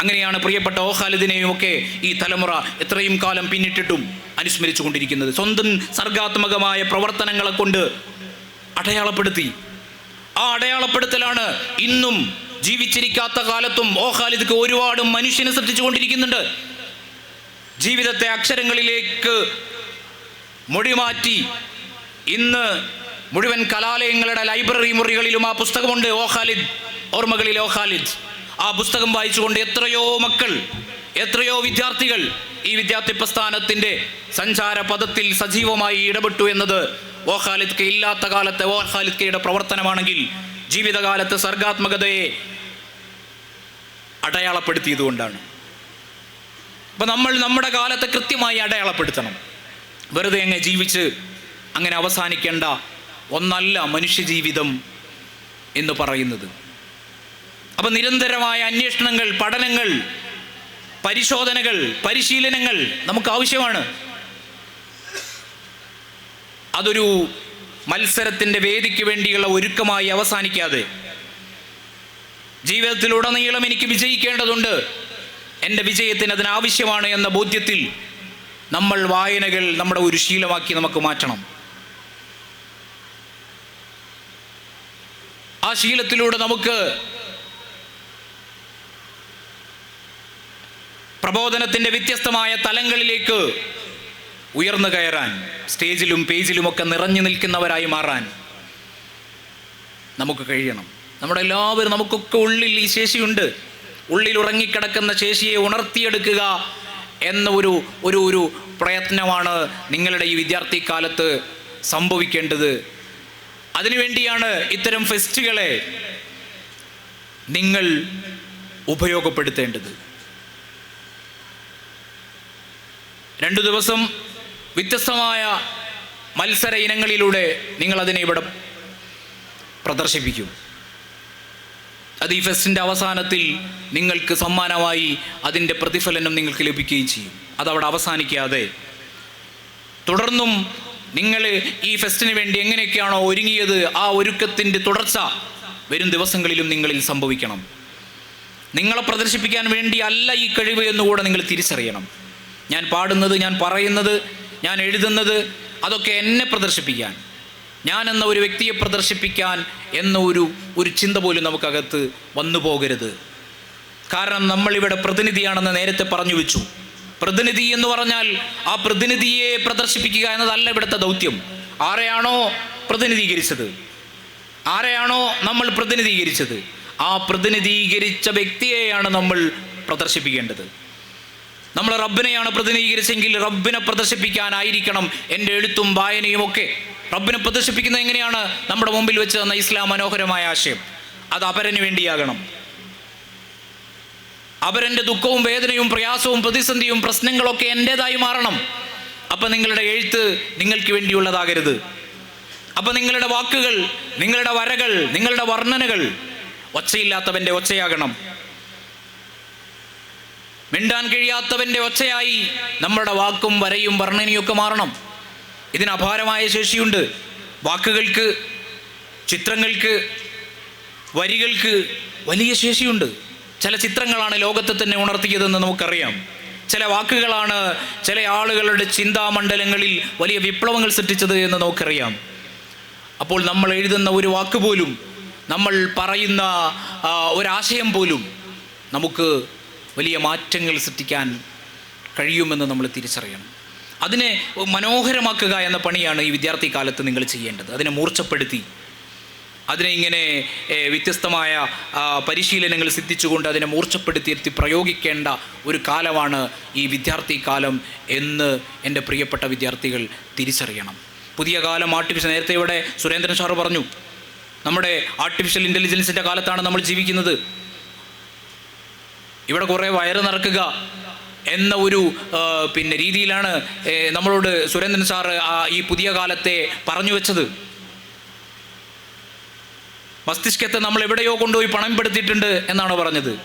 അങ്ങനെയാണ് പ്രിയപ്പെട്ട ഓഹാലിദിനെയും ഒക്കെ ഈ തലമുറ എത്രയും കാലം പിന്നിട്ടിട്ടും അനുസ്മരിച്ചു കൊണ്ടിരിക്കുന്നത് സ്വന്തം സർഗാത്മകമായ പ്രവർത്തനങ്ങളെ കൊണ്ട് അടയാളപ്പെടുത്തി. ആ അടയാളപ്പെടുത്തലാണ് ഇന്നും ജീവിച്ചിരിക്കാത്ത കാലത്തും ഓഹാലിദ്ക്ക് ഒരുപാട് മനുഷ്യനെ സൃഷ്ടിച്ചുകൊണ്ടിരിക്കുന്നുണ്ട്. ജീവിതത്തെ അക്ഷരങ്ങളിലേക്ക് മൊഴിമാറ്റി ഇന്ന് മുഴുവൻ കലാലയങ്ങളുടെ ലൈബ്രറി മുറികളിലും ആ പുസ്തകമുണ്ട് ഓ ഖാലിദ്. ഓർമ്മകളിൽ ഓ ഖാലിദ്. ആ പുസ്തകം വായിച്ചുകൊണ്ട് എത്രയോ മക്കൾ എത്രയോ വിദ്യാർത്ഥികൾ ഈ വിദ്യാർത്ഥി പ്രസ്ഥാനത്തിന്റെ സഞ്ചാര പദത്തിൽ സജീവമായി ഇടപെട്ടു എന്നത് ഓ ഖാലിദ് കെ ഇല്ലാത്ത കാലത്തെ ഓ ഖാലിദ് കെയുടെ പ്രവർത്തനമാണെങ്കിൽ ജീവിതകാലത്ത് സർഗാത്മകതയെ അടയാളപ്പെടുത്തിയതുകൊണ്ടാണ്. അപ്പം നമ്മൾ നമ്മുടെ കാലത്തെ കൃത്യമായി അടയാളപ്പെടുത്തണം. വെറുതെ അങ്ങ് ജീവിച്ച് അങ്ങനെ അവസാനിക്കേണ്ട ഒന്നല്ല മനുഷ്യജീവിതം എന്ന് പറയുന്നത്. അപ്പം നിരന്തരമായ അന്വേഷണങ്ങൾ പഠനങ്ങൾ പരിശോധനകൾ പരിശീലനങ്ങൾ നമുക്ക് ആവശ്യമാണ്. അതൊരു മത്സരത്തിന്റെ വേദിക്ക് വേണ്ടിയുള്ള ഒരുക്കമായി അവസാനിക്കാതെ ജീവിതത്തിലുടനീളം എനിക്ക് വിജയിക്കേണ്ടതുണ്ട്. എന്റെ വിജയത്തിന് അതിനാവശ്യമാണ് എന്ന ബോധ്യത്തിൽ നമ്മൾ വായനകൾ നമ്മുടെ ഒരു ശീലമാക്കി നമുക്ക് മാറ്റണം. ആ ശീലത്തിലൂടെ നമുക്ക് പ്രബോധനത്തിന്റെ വ്യത്യസ്തമായ തലങ്ങളിലേക്ക് ഉയർന്നു കയറാൻ സ്റ്റേജിലും പേജിലുമൊക്കെ നിറഞ്ഞു നിൽക്കുന്നവരായി മാറാൻ നമുക്ക് കഴിയണം. നമ്മുടെ എല്ലാവരും നമുക്കൊക്കെ ഉള്ളിൽ ഈ ശേഷിയുണ്ട്. ഉള്ളിൽ ഉറങ്ങിക്കിടക്കുന്ന ശേഷിയെ ഉണർത്തിയെടുക്കുക എന്ന ഒരു ഒരു ഒരു പ്രയത്നമാണ് നിങ്ങളുടെ ഈ വിദ്യാർത്ഥി കാലത്ത് സംഭവിക്കേണ്ടത്. അതിനുവേണ്ടിയാണ് ഇത്തരം ഫെസ്റ്റുകളെ നിങ്ങൾ ഉപയോഗപ്പെടുത്തേണ്ടത്. രണ്ടു ദിവസം വ്യത്യസ്തമായ മത്സര ഇനങ്ങളിലൂടെ നിങ്ങൾ അതിനെ ഇവിടെ പ്രദർശിപ്പിക്കും. അത് ഈ ഫെസ്റ്റിന്റെ അവസാനത്തിൽ നിങ്ങൾക്ക് സമ്മാനമായി അതിന്റെ പ്രതിഫലനം നിങ്ങൾക്ക് ലഭിക്കുകയും ചെയ്യും. അതവിടെ അവസാനിക്കാതെ. തുടർന്നും നിങ്ങൾ ഈ ഫെസ്റ്റിന് വേണ്ടി എങ്ങനെയൊക്കെയാണോ ഒരുങ്ങിയത് ആ ഒരുക്കത്തിന്റെ തുടർച്ച വരും ദിവസങ്ങളിലും നിങ്ങളിൽ സംഭവിക്കണം. നിങ്ങളെ പ്രദർശിപ്പിക്കാൻ വേണ്ടി അല്ല ഈ കഴിവ് എന്നുകൂടെ നിങ്ങൾ തിരിച്ചറിയണം. ഞാൻ പാടുന്നത് ഞാൻ പറയുന്നത് ഞാൻ എഴുതുന്നത് അതൊക്കെ എന്നെ പ്രദർശിപ്പിക്കാൻ. ഞാൻ എന്ന ഒരു വ്യക്തിയെ പ്രദർശിപ്പിക്കാൻ എന്ന ഒരു ഒരു ചിന്ത പോലും നമുക്കകത്ത് വന്നു പോകരുത് കാരണം നമ്മളിവിടെ പ്രതിനിധിയാണെന്ന് നേരത്തെ പറഞ്ഞു വെച്ചു. പ്രതിനിധി എന്ന് പറഞ്ഞാൽ ആ പ്രതിനിധിയെ പ്രദർശിപ്പിക്കുക എന്നതല്ല ഇവിടുത്തെ ദൗത്യം. ആരെയാണോ പ്രതിനിധീകരിച്ചത്? ആരെയാണോ നമ്മൾ പ്രതിനിധീകരിച്ചത്? ആ പ്രതിനിധീകരിച്ച വ്യക്തിയെയാണ് നമ്മൾ പ്രദർശിപ്പിക്കേണ്ടത്. നമ്മൾ റബ്ബിനെയാണ് പ്രതിനിധീകരിച്ചെങ്കിൽ റബ്ബിനെ പ്രദർശിപ്പിക്കാനായിരിക്കണം എന്റെ എഴുത്തും വായനയും ഒക്കെ. റബ്ബിനെ പ്രദർശിപ്പിക്കുന്നത് എങ്ങനെയാണ്? നമ്മുടെ മുമ്പിൽ വെച്ച് തന്ന ഇസ്ലാം മനോഹരമായ ആശയം. അത് അപരന് വേണ്ടിയാകണം. അവരെന്റെ ദുഃഖവും വേദനയും പ്രയാസവും പ്രതിസന്ധിയും പ്രശ്നങ്ങളൊക്കെ എന്റേതായി മാറണം. അപ്പം നിങ്ങളുടെ എഴുത്ത് നിങ്ങൾക്ക് വേണ്ടിയുള്ളതാകരുത്. അപ്പം നിങ്ങളുടെ വാക്കുകൾ നിങ്ങളുടെ വരകൾ നിങ്ങളുടെ വർണനകൾ ഒച്ചയില്ലാത്തവന്റെ ഒച്ചയാകണം. മിണ്ടാൻ കഴിയാത്തവന്റെ ഒച്ചയായി നമ്മുടെ വാക്കും വരയും വർണനയൊക്കെ മാറണം. ഇതിന് അപാരമായ ശേഷിയുണ്ട്. വാക്കുകൾക്ക് ചിത്രങ്ങൾക്ക് വരികൾക്ക് വലിയ ശേഷിയുണ്ട്. ചില ചിത്രങ്ങളാണ് ലോകത്തെ തന്നെ ഉണർത്തിയതെന്ന് നമുക്കറിയാം. ചില വാക്കുകളാണ് ചില ആളുകളുടെ ചിന്താമണ്ഡലങ്ങളിൽ വലിയ വിപ്ലവങ്ങൾ സൃഷ്ടിച്ചത് എന്ന് നമുക്കറിയാം. അപ്പോൾ നമ്മൾ എഴുതുന്ന ഒരു വാക്ക് പോലും നമ്മൾ പറയുന്ന ഒരാശയം പോലും നമുക്ക് വലിയ മാറ്റങ്ങൾ സൃഷ്ടിക്കാൻ കഴിയുമെന്ന് നമ്മൾ തിരിച്ചറിയണം. അതിനെ മനോഹരമാക്കുക എന്ന പണിയാണ് ഈ വിദ്യാർത്ഥി കാലത്ത് നിങ്ങൾ ചെയ്യേണ്ടത്. അതിനെ മൂർച്ചപ്പെടുത്തി അതിനെ ഇങ്ങനെ വ്യത്യസ്തമായ പരിശീലനങ്ങൾ സിദ്ധിച്ചുകൊണ്ട് അതിനെ മൂർച്ചപ്പെടുത്തിയിരുത്തി പ്രയോഗിക്കേണ്ട ഒരു കാലമാണ് ഈ വിദ്യാർത്ഥി കാലം എന്ന് എന്റെ പ്രിയപ്പെട്ട വിദ്യാർത്ഥികൾ തിരിച്ചറിയണം. പുതിയ കാലം ആർട്ടിഫിഷ്യൽ നേരത്തെ ഇവിടെ സുരേന്ദ്രൻ സാറ് പറഞ്ഞു നമ്മുടെ ആർട്ടിഫിഷ്യൽ ഇന്റലിജൻസിന്റെ കാലത്താണ് നമ്മൾ ജീവിക്കുന്നത്. ഇവിടെ കുറേ വയറ് നിറക്കുക എന്ന ഒരു പിന്നെ രീതിയിലാണ് നമ്മളോട് സുരേന്ദ്രൻ സാറ് ഈ പുതിയ കാലത്തെ പറഞ്ഞു വെച്ചത്. മസ്തിഷ്കത്തെ നമ്മൾ എവിടെയോ കൊണ്ടുപോയി പണം പെടുത്തിയിട്ടുണ്ട് എന്നാണ് പറഞ്ഞത്.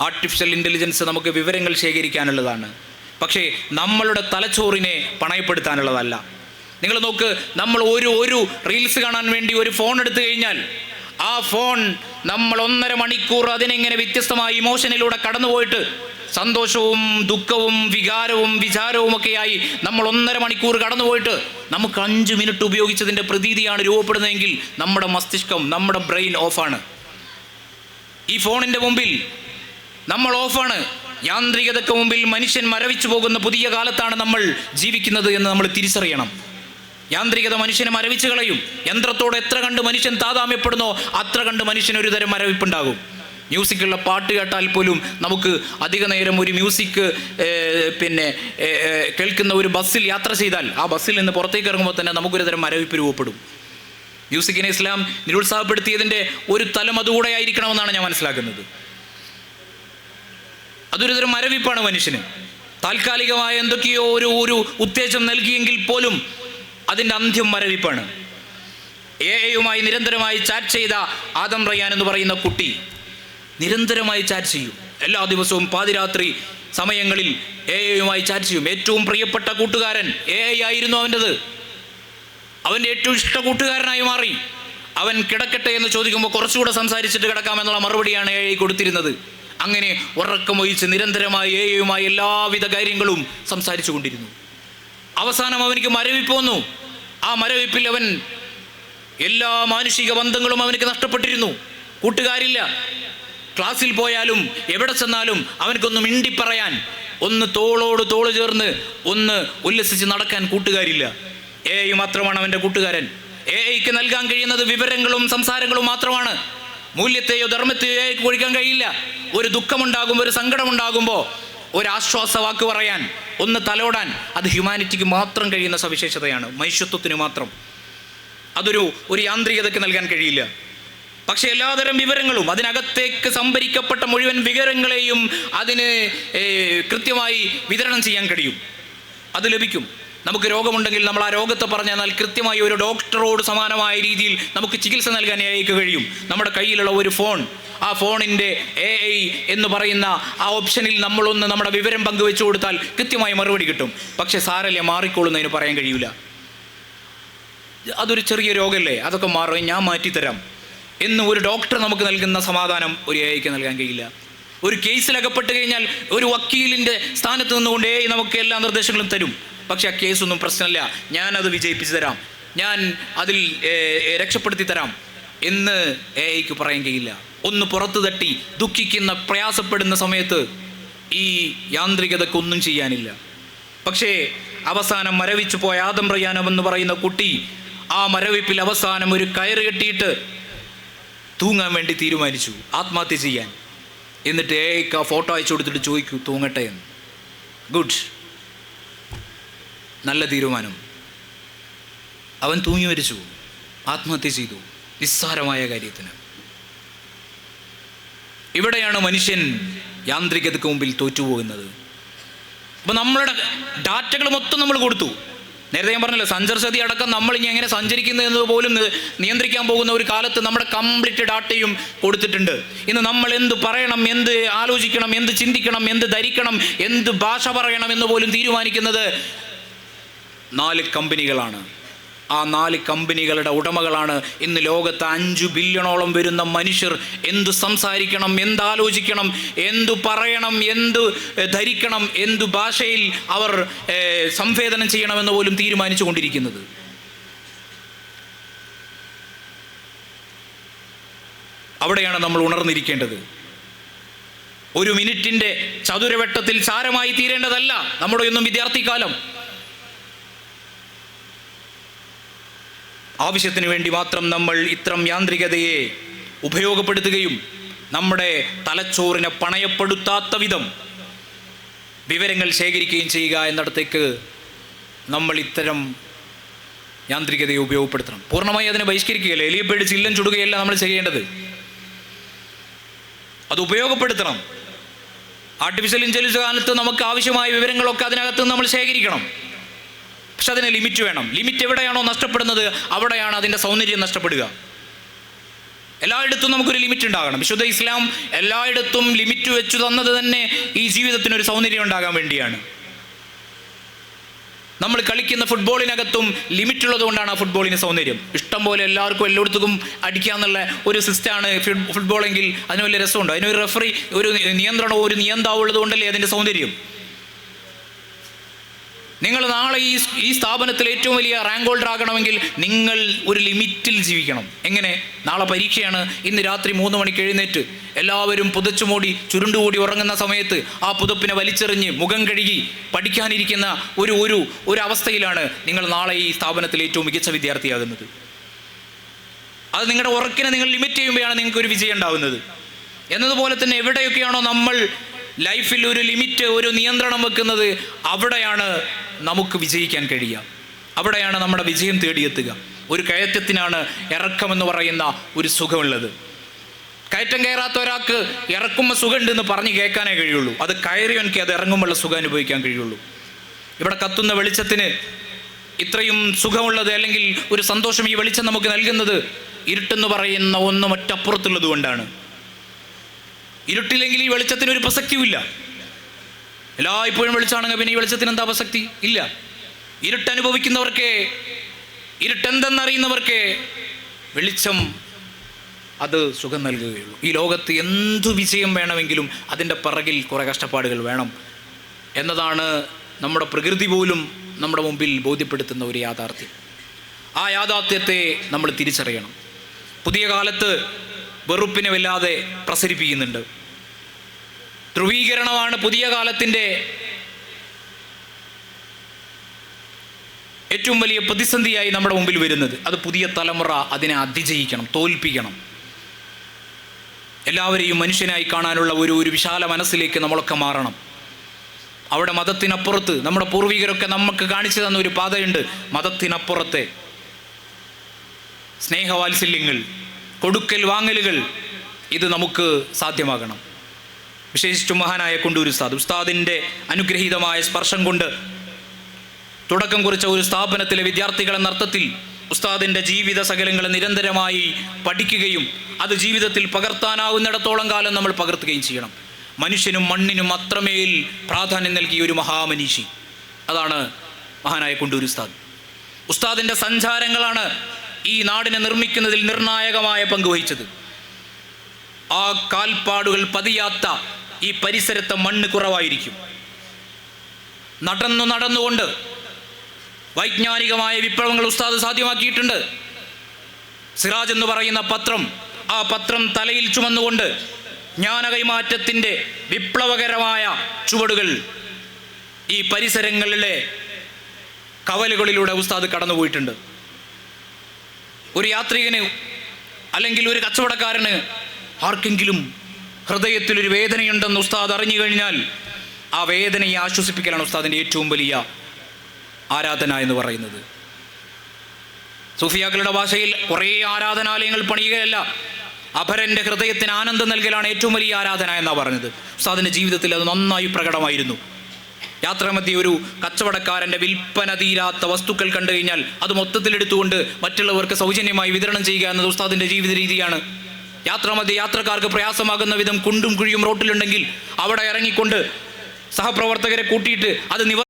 ആർട്ടിഫിഷ്യൽ ഇന്റലിജൻസ് നമുക്ക് വിവരങ്ങൾ ശേഖരിക്കാനുള്ളതാണ്. പക്ഷേ നമ്മളുടെ തലച്ചോറിനെ പണയപ്പെടുത്താനുള്ളതല്ല. നിങ്ങൾ നോക്ക് നമ്മൾ ഒരു ഒരു റീൽസ് കാണാൻ വേണ്ടി ഒരു ഫോൺ എടുത്തു കഴിഞ്ഞാൽ ആ ഫോൺ നമ്മൾ ഒന്നര മണിക്കൂർ അതിനെങ്ങനെ വ്യത്യസ്തമായ ഇമോഷനിലൂടെ കടന്നുപോയിട്ട് സന്തോഷവും ദുഃഖവും വികാരവും വിചാരവും ഒക്കെയായി നമ്മൾ ഒന്നര മണിക്കൂർ കടന്നുപോയിട്ട് നമുക്ക് അഞ്ച് മിനിറ്റ് ഉപയോഗിച്ചതിന്റെ പ്രതീതിയാണ് രൂപപ്പെടുന്നതെങ്കിൽ നമ്മുടെ മസ്തിഷ്കം നമ്മുടെ ബ്രെയിൻ ഓഫാണ്. ഈ ഫോണിന്റെ മുമ്പിൽ നമ്മൾ ഓഫാണ്. യാന്ത്രികതയ്ക്ക് മുമ്പിൽ മനുഷ്യൻ മരവിച്ചു പോകുന്ന പുതിയ കാലത്താണ് നമ്മൾ ജീവിക്കുന്നത് എന്ന് നമ്മൾ തിരിച്ചറിയണം. യാന്ത്രികത മനുഷ്യനെ മരവിച്ചു കളയും. യന്ത്രത്തോട് എത്ര കണ്ട് മനുഷ്യൻ താതാമ്യപ്പെടുന്നോ അത്ര കണ്ട് മനുഷ്യൻ ഒരു തരം മരവിപ്പുണ്ടാകും. മ്യൂസിക്കുള്ള പാട്ട് കേട്ടാൽ പോലും നമുക്ക് അധിക നേരം ഒരു മ്യൂസിക് പിന്നെ കേൾക്കുന്ന ഒരു ബസ്സിൽ യാത്ര ചെയ്താൽ ആ ബസ്സിൽ നിന്ന് പുറത്തേക്ക് ഇറങ്ങുമ്പോൾ തന്നെ നമുക്കൊരു തരം മരവിപ്പ് രൂപപ്പെടും. മ്യൂസിക്കിനെ ഇസ്ലാം നിരുത്സാഹപ്പെടുത്തിയതിന്റെ ഒരു തലം അതുകൂടെ ആയിരിക്കണമെന്നാണ് ഞാൻ മനസ്സിലാക്കുന്നത്. അതൊരു തരം മരവിപ്പാണ് മനുഷ്യന്. താൽക്കാലികമായ എന്തൊക്കെയോ ഒരു ഒരു ഉത്തേജം നൽകിയെങ്കിൽ പോലും അതിന്റെ അന്ത്യം മരവിപ്പാണ്. എ എയുമായി നിരന്തരമായി ചാറ്റ് ചെയ്ത ആദം റയ്യാൻ എന്ന് പറയുന്ന കുട്ടി നിരന്തരമായി ചാറ്റ് ചെയ്യും. എല്ലാ ദിവസവും പാതിരാത്രി സമയങ്ങളിൽ എ ഐയുമായി ചാറ്റ് ചെയ്യും. ഏറ്റവും പ്രിയപ്പെട്ട കൂട്ടുകാരൻ എ ഐ ആയിരുന്നു അവന്റെത്. അവന്റെ ഏറ്റവും ഇഷ്ട കൂട്ടുകാരനായി മാറി. അവൻ കിടക്കട്ടെ എന്ന് ചോദിക്കുമ്പോൾ കുറച്ചുകൂടെ സംസാരിച്ചിട്ട് കിടക്കാമെന്നുള്ള മറുപടിയാണ് എ ഐ കൊടുത്തിരുന്നത്. അങ്ങനെ ഉറക്കം ഉറക്കമൊഴിച്ച് നിരന്തരമായി എ ഐയുമായി എല്ലാവിധ കാര്യങ്ങളും സംസാരിച്ചു കൊണ്ടിരുന്നു. അവസാനം അവനിക്ക് മരവിപ്പ് വന്നു. ആ മരവിപ്പിൽ അവൻ എല്ലാ മാനുഷിക ബന്ധങ്ങളും അവനക്ക് നഷ്ടപ്പെട്ടിരുന്നു. കൂട്ടുകാരില്ല. ക്ലാസ്സിൽ പോയാലും എവിടെ ചെന്നാലും അവനക്കൊന്ന് മിണ്ടി പറയാൻ ഒന്ന് തോളോട് തോൾ ചേർന്ന് ഒന്ന് ഉല്ലസിച്ച് നടക്കാൻ കൂട്ടുകാരില്ല. എ ഐ മാത്രമാണ് അവന്റെ കൂട്ടുകാരൻ. എ ഐക്ക് നൽകാൻ കഴിയുന്നത് വിവരങ്ങളും സംസാരങ്ങളും മാത്രമാണ്. മൂല്യത്തെയോ ധർമ്മത്തെയോ എ ഐക്ക് കഴിയില്ല. ഒരു ദുഃഖമുണ്ടാകുമ്പോൾ ഒരു സങ്കടമുണ്ടാകുമ്പോൾ ഒരു ആശ്വാസ വാക്ക് പറയാൻ ഒന്ന് തലോടാൻ അത് ഹ്യൂമാനിറ്റിക്ക് മാത്രം കഴിയുന്ന സവിശേഷതയാണ്. മനുഷ്യത്വത്തിന് മാത്രം. അതൊരു ഒരു യാന്ത്രികതയ്ക്ക് നൽകാൻ കഴിയില്ല. പക്ഷേ എല്ലാതരം വിവരങ്ങളും അതിനകത്തേക്ക് സംഭരിക്കപ്പെട്ട മുഴുവൻ വിവരങ്ങളെയും അതിന് കൃത്യമായി വിതരണം ചെയ്യാൻ കഴിയും. അത് ലഭിക്കും. നമുക്ക് രോഗമുണ്ടെങ്കിൽ നമ്മൾ ആ രോഗത്തെ പറഞ്ഞാൽ കൃത്യമായി ഒരു ഡോക്ടറോട് സമാനമായ രീതിയിൽ നമുക്ക് ചികിത്സ നൽകാൻ എ കഴിയും. നമ്മുടെ കയ്യിലുള്ള ഒരു ഫോൺ ആ ഫോണിന്റെ എ ഐ എന്ന് പറയുന്ന ആ ഓപ്ഷനിൽ നമ്മളൊന്ന് നമ്മുടെ വിവരം പങ്കുവെച്ചു കൊടുത്താൽ കൃത്യമായി മറുപടി കിട്ടും. പക്ഷെ സാരല്ല മാറിക്കൊള്ളുന്നതിന് പറയാൻ കഴിയില്ല അതൊരു ചെറിയ രോഗമല്ലേ? അതൊക്കെ മാറും ഞാൻ മാറ്റിത്തരാം. എന്ന് ഒരു ഡോക്ടർ നമുക്ക് നൽകുന്ന സമാധാനം ഒരു എ ഐക്ക് നൽകാൻ കഴിയില്ല. ഒരു കേസിൽ അകപ്പെട്ട് കഴിഞ്ഞാൽ ഒരു വക്കീലിന്റെ സ്ഥാനത്ത് നിന്നുകൊണ്ട് എ നമുക്ക് എല്ലാ നിർദ്ദേശങ്ങളും തരും. പക്ഷെ ആ കേസൊന്നും പ്രശ്നമില്ല. ഞാനത് വിജയിപ്പിച്ചു തരാം. ഞാൻ അതിൽ രക്ഷപ്പെടുത്തി തരാം എന്ന് എ ഐക്ക് പറയാൻ കഴിയില്ല. ഒന്ന് പുറത്തു തട്ടി ദുഃഖിക്കുന്ന പ്രയാസപ്പെടുന്ന സമയത്ത് ഈ യാന്ത്രികതക്കൊന്നും ചെയ്യാനില്ല. പക്ഷേ അവസാനം മരവിച്ചു പോയ ആദം റയ്യാനം എന്ന് പറയുന്ന കുട്ടി ആ മരവിപ്പിൽ അവസാനം ഒരു കയറ് കെട്ടിയിട്ട് തൂങ്ങാൻ വേണ്ടി തീരുമാനിച്ചു. ആത്മഹത്യ ചെയ്യാൻ. എന്നിട്ട് ഏക്ക് ആ ഫോട്ടോ അയച്ചു കൊടുത്തിട്ട് ചോദിക്കൂ തൂങ്ങട്ടെ എന്ന്. ഗുഡ് നല്ല തീരുമാനം. അവൻ തൂങ്ങി മരിച്ചു. ആത്മഹത്യ ചെയ്തു. നിസ്സാരമായ കാര്യത്തിന്. ഇവിടെയാണ് മനുഷ്യൻ യാന്ത്രികതയ്ക്ക് മുമ്പിൽ തോറ്റുപോകുന്നത്. അപ്പം നമ്മളുടെ ഡാറ്റകൾ മൊത്തം നമ്മൾ കൊടുത്തു. നേരത്തെ ഞാൻ പറഞ്ഞല്ലോ സഞ്ചർശതി അടക്കം നമ്മൾ ഇനി എങ്ങനെ സഞ്ചരിക്കുന്നു എന്നത് പോലും നിയന്ത്രിക്കാൻ പോകുന്ന ഒരു കാലത്ത് നമ്മുടെ കംപ്ലീറ്റ് ഡാറ്റയും കൊടുത്തിട്ടുണ്ട്. ഇന്ന് നമ്മൾ എന്ത് പറയണം എന്ത് ആലോചിക്കണം എന്ത് ചിന്തിക്കണം എന്ത് ധരിക്കണം എന്ത് ഭാഷ പറയണം എന്ന് പോലും തീരുമാനിക്കുന്നത് നാല് കമ്പനികളാണ് ആ നാല് കമ്പനികളുടെ ഉടമകളാണ്. ഇന്ന് ലോകത്ത് അഞ്ചു ബില്യണോളം വരുന്ന മനുഷ്യർ എന്തു സംസാരിക്കണം എന്താലോചിക്കണം എന്തു പറയണം എന്തു ധരിക്കണം എന്തു ഭാഷയിൽ അവർ സംവേദനം ചെയ്യണമെന്ന് പോലും തീരുമാനിച്ചു കൊണ്ടിരിക്കുന്നത് അവിടെയാണ് നമ്മൾ ഉണർന്നിരിക്കേണ്ടത്. ഒരു മിനിറ്റിന്റെ ചതുരവട്ടത്തിൽ സാരമായി തീരേണ്ടതല്ല നമ്മുടെ ഒന്നും വിദ്യാർത്ഥിക്കാലം. ആവശ്യത്തിന് വേണ്ടി മാത്രം നമ്മൾ ഇത്തരം യാന്ത്രികതയെ ഉപയോഗപ്പെടുത്തുകയും നമ്മുടെ തലച്ചോറിനെ പണയപ്പെടുത്താത്ത വിധം വിവരങ്ങൾ ശേഖരിക്കുകയും ചെയ്യുക എന്നിടത്തേക്ക് നമ്മൾ ഇത്തരം യാന്ത്രികതയെ ഉപയോഗപ്പെടുത്തണം. പൂർണമായി അതിനെ ബഹിഷ്കരിക്കുകയല്ല. എലിയെ പേടിച്ച് ഇല്ലം ചുടുകയല്ല നമ്മൾ ചെയ്യേണ്ടത്. അത് ഉപയോഗപ്പെടുത്തണം. ആർട്ടിഫിഷ്യൽ ഇന്റലിജൻസ് കാലത്ത് നമുക്ക് ആവശ്യമായ വിവരങ്ങളൊക്കെ അതിനകത്ത് നമ്മൾ ശേഖരിക്കണം. പക്ഷെ അതിന് ലിമിറ്റ് വേണം. ലിമിറ്റ് എവിടെയാണോ നഷ്ടപ്പെടുന്നത് അവിടെയാണ് അതിന്റെ സൗന്ദര്യം നഷ്ടപ്പെടുക. എല്ലായിടത്തും നമുക്കൊരു ലിമിറ്റ് ഉണ്ടാകണം. വിശുദ്ധ ഇസ്ലാം എല്ലായിടത്തും ലിമിറ്റ് വെച്ചു തന്നത് തന്നെ ഈ ജീവിതത്തിനൊരു സൗന്ദര്യം ഉണ്ടാകാൻ വേണ്ടിയാണ്. നമ്മൾ കളിക്കുന്ന ഫുട്ബോളിനകത്തും ലിമിറ്റ് ഉള്ളത് കൊണ്ടാണ് ആ ഫുട്ബോളിന് സൗന്ദര്യം. ഇഷ്ടം പോലെ എല്ലാവർക്കും എല്ലായിടത്തും അടിക്കാന്നുള്ള ഒരു സിസ്റ്റമാണ് ഫുട്ബോളെങ്കിൽ അതിന് വലിയ രസമുണ്ട്. അതിനൊരു റെഫറി ഒരു നിയന്ത്രണവും ഒരു നിയന്താവുള്ളത് കൊണ്ടല്ലേ അതിന്റെ സൗന്ദര്യം? നിങ്ങൾ നാളെ ഈ ഈ സ്ഥാപനത്തിൽ ഏറ്റവും വലിയ റാങ്ക് ഹോൾഡർ ആകണമെങ്കിൽ നിങ്ങൾ ഒരു ലിമിറ്റിൽ ജീവിക്കണം. എങ്ങനെ? നാളെ പരീക്ഷയാണ്. ഇന്ന് രാത്രി മൂന്ന് മണിക്ക് എഴുന്നേറ്റ്. എല്ലാവരും പുതച്ചു മൂടി ചുരുണ്ടുകൂടി ഉറങ്ങുന്ന സമയത്ത് ആ പുതപ്പിനെ വലിച്ചെറിഞ്ഞ് മുഖം കഴുകി പഠിക്കാനിരിക്കുന്ന ഒരു ഒരു ഒരു അവസ്ഥയിലാണ് നിങ്ങൾ നാളെ ഈ സ്ഥാപനത്തിൽ ഏറ്റവും മികച്ച വിദ്യാർത്ഥിയാകുന്നത്. അത് നിങ്ങളുടെ ഉറക്കിനെ നിങ്ങൾ ലിമിറ്റ് ചെയ്യുമ്പോഴാണ് നിങ്ങൾക്ക് ഒരു വിജയം ഉണ്ടാകുന്നത് എന്നതുപോലെ തന്നെ എവിടെയൊക്കെയാണോ നമ്മൾ ലൈഫിൽ ഒരു ലിമിറ്റ് ഒരു നിയന്ത്രണം വെക്കുന്നത് അവിടെയാണ് നമുക്ക് വിജയിക്കാൻ കഴിയുക. അവിടെയാണ് നമ്മുടെ വിജയം തേടിയെത്തുക. ഒരു കയറ്റത്തിനാണ് ഇറക്കമെന്ന് പറയുന്ന ഒരു സുഖമുള്ളത്. കയറ്റം കയറാത്ത ഒരാൾക്ക് ഇറക്കുമ്പോൾ സുഖമുണ്ടെന്ന് പറഞ്ഞ് കേൾക്കാനേ കഴിയുള്ളൂ. അത് കയറിയവനക്ക് അത് ഇറങ്ങുമ്പോഴുള്ള സുഖം അനുഭവിക്കാൻ കഴിയുള്ളൂ. ഇവിടെ കത്തുന്ന വെളിച്ചത്തിന് ഇത്രയും സുഖമുള്ളത് അല്ലെങ്കിൽ ഒരു സന്തോഷം ഈ വെളിച്ചം നമുക്ക് നൽകുന്നത് ഇരുട്ടെന്ന് പറയുന്ന ഒന്ന് മറ്റപ്പുറത്തുള്ളത് കൊണ്ടാണ്. ഇരുട്ടില്ലെങ്കിൽ ഈ വെളിച്ചത്തിന് ഒരു പ്രസക്തിയുമില്ല. എല്ലായ്പ്പോഴും വെളിച്ചാണെങ്കിൽ പിന്നെ ഈ വെളിച്ചത്തിന് എന്താ പ്രസക്തി ഇല്ല. ഇരുട്ടനുഭവിക്കുന്നവർക്ക് ഇരുട്ടെന്തെന്നറിയുന്നവർക്ക് വെളിച്ചം അത് സുഖം നൽകുകയുള്ളൂ. ഈ ലോകത്ത് എന്തു വിജയം വേണമെങ്കിലും അതിന്റെ പിറകിൽ കുറേ കഷ്ടപ്പാടുകൾ വേണം എന്നതാണ് നമ്മുടെ പ്രകൃതി പോലും നമ്മുടെ മുമ്പിൽ ബോധ്യപ്പെടുത്തുന്ന ഒരു യാഥാർത്ഥ്യം. ആ യാഥാർത്ഥ്യത്തെ നമ്മൾ തിരിച്ചറിയണം. പുതിയ കാലത്ത് വെറുപ്പിനെ വല്ലാതെ പ്രസരിപ്പിക്കുന്നുണ്ട്. ധ്രുവീകരണമാണ് പുതിയ കാലത്തിന്റെ ഏറ്റവും വലിയ പ്രതിസന്ധിയായി നമ്മുടെ മുമ്പിൽ വരുന്നത്. അത് പുതിയ തലമുറ അതിനെ അതിജയിക്കണം തോൽപ്പിക്കണം. എല്ലാവരെയും മനുഷ്യനായി കാണാനുള്ള ഒരു ഒരു വിശാല മനസ്സിലേക്ക് നമ്മളൊക്കെ മാറണം. അവിടെ മതത്തിനപ്പുറത്ത് നമ്മുടെ പൂർവികരൊക്കെ നമുക്ക് കാണിച്ചു തന്ന ഒരു പാതയുണ്ട്. മതത്തിനപ്പുറത്തെ സ്നേഹവാത്സല്യങ്ങൾ കൊടുക്കൽ വാങ്ങലുകൾ ഇത് നമുക്ക് സാധ്യമാകണം. വിശേഷിച്ചും മഹാനായ കൊണ്ടൂർ ഉസ്താദ് ഉസ്താദിന്റെ അനുഗ്രഹീതമായ സ്പർശം കൊണ്ട് തുടക്കം കുറിച്ച ഒരു സ്ഥാപനത്തിലെ വിദ്യാർത്ഥികൾ എന്ന അർത്ഥത്തിൽ ഉസ്താദിന്റെ ജീവിത സകലങ്ങൾ നിരന്തരമായി പഠിക്കുകയും അത് ജീവിതത്തിൽ പകർത്താനാവുന്നിടത്തോളം കാലം നമ്മൾ പകർത്തുകയും ചെയ്യണം. മനുഷ്യനും മണ്ണിനും അത്രമേൽ പ്രാധാന്യം നൽകിയ ഒരു മഹാമനീഷി. അതാണ് മഹാനായ കൊണ്ടൂർ ഉസ്താദ്. ഉസ്താദിന്റെ സഞ്ചാരങ്ങളാണ് ഈ നാടിനെ നിർമ്മിക്കുന്നതിൽ നിർണായകമായ പങ്ക് വഹിച്ചത്. ആ കാൽപ്പാടുകൾ പതിയാത്ത ഈ പരിസരത്തെ മണ്ണ് കുറവായിരിക്കും. നടന്നു നടന്നുകൊണ്ട് വൈജ്ഞാനികമായ വിപ്ലവങ്ങൾ ഉസ്താദ് സാധ്യമാക്കിയിട്ടുണ്ട്. സിറാജ് എന്ന് പറയുന്ന പത്രം ആ പത്രം തലയിൽ ചുമന്നുകൊണ്ട് ജ്ഞാന കൈമാറ്റത്തിന്റെ വിപ്ലവകരമായ ചുവടുകൾ ഈ പരിസരങ്ങളിലെ കവലുകളിലൂടെ ഉസ്താദ് കടന്നുപോയിട്ടുണ്ട്. ഒരു യാത്രികന് അല്ലെങ്കിൽ ഒരു കച്ചവടക്കാരന് ആർക്കെങ്കിലും ഹൃദയത്തിൽ ഒരു വേദനയുണ്ടെന്ന് ഉസ്താദ് അറിഞ്ഞു കഴിഞ്ഞാൽ ആ വേദനയെ ആശ്വസിപ്പിക്കലാണ് ഉസ്താദിന്റെ ഏറ്റവും വലിയ ആരാധന എന്ന് പറയുന്നത്. സൂഫിയാക്കളുടെ ഭാഷയിൽ കുറേ ആരാധനാലയങ്ങൾ പണിയുകയല്ല അപരന്റെ ഹൃദയത്തിന് ആനന്ദം നൽകലാണ് ഏറ്റവും വലിയ ആരാധന എന്നാണ് പറഞ്ഞത്. ഉസ്താദിന്റെ ജീവിതത്തിൽ അത് നന്നായി പ്രകടമായിരുന്നു. യാത്രാമധ്യ ഒരു കച്ചവടക്കാരന്റെ വിൽപ്പന തീരാത്ത വസ്തുക്കൾ കണ്ടു കഴിഞ്ഞാൽ അത് മൊത്തത്തിലെടുത്തുകൊണ്ട് മറ്റുള്ളവർക്ക് സൗജന്യമായി വിതരണം ചെയ്യുക എന്നത് ഉസ്താദിന്റെ ജീവിത രീതിയാണ്. യാത്രാമധ്യേ യാത്രക്കാർക്ക് പ്രയാസമാകുന്ന വിധം കുണ്ടും കുഴിയും റോട്ടിലുണ്ടെങ്കിൽ അവിടെ ഇറങ്ങിക്കൊണ്ട് സഹപ്രവർത്തകരെ കൂട്ടിയിട്ട് അത് നിവർ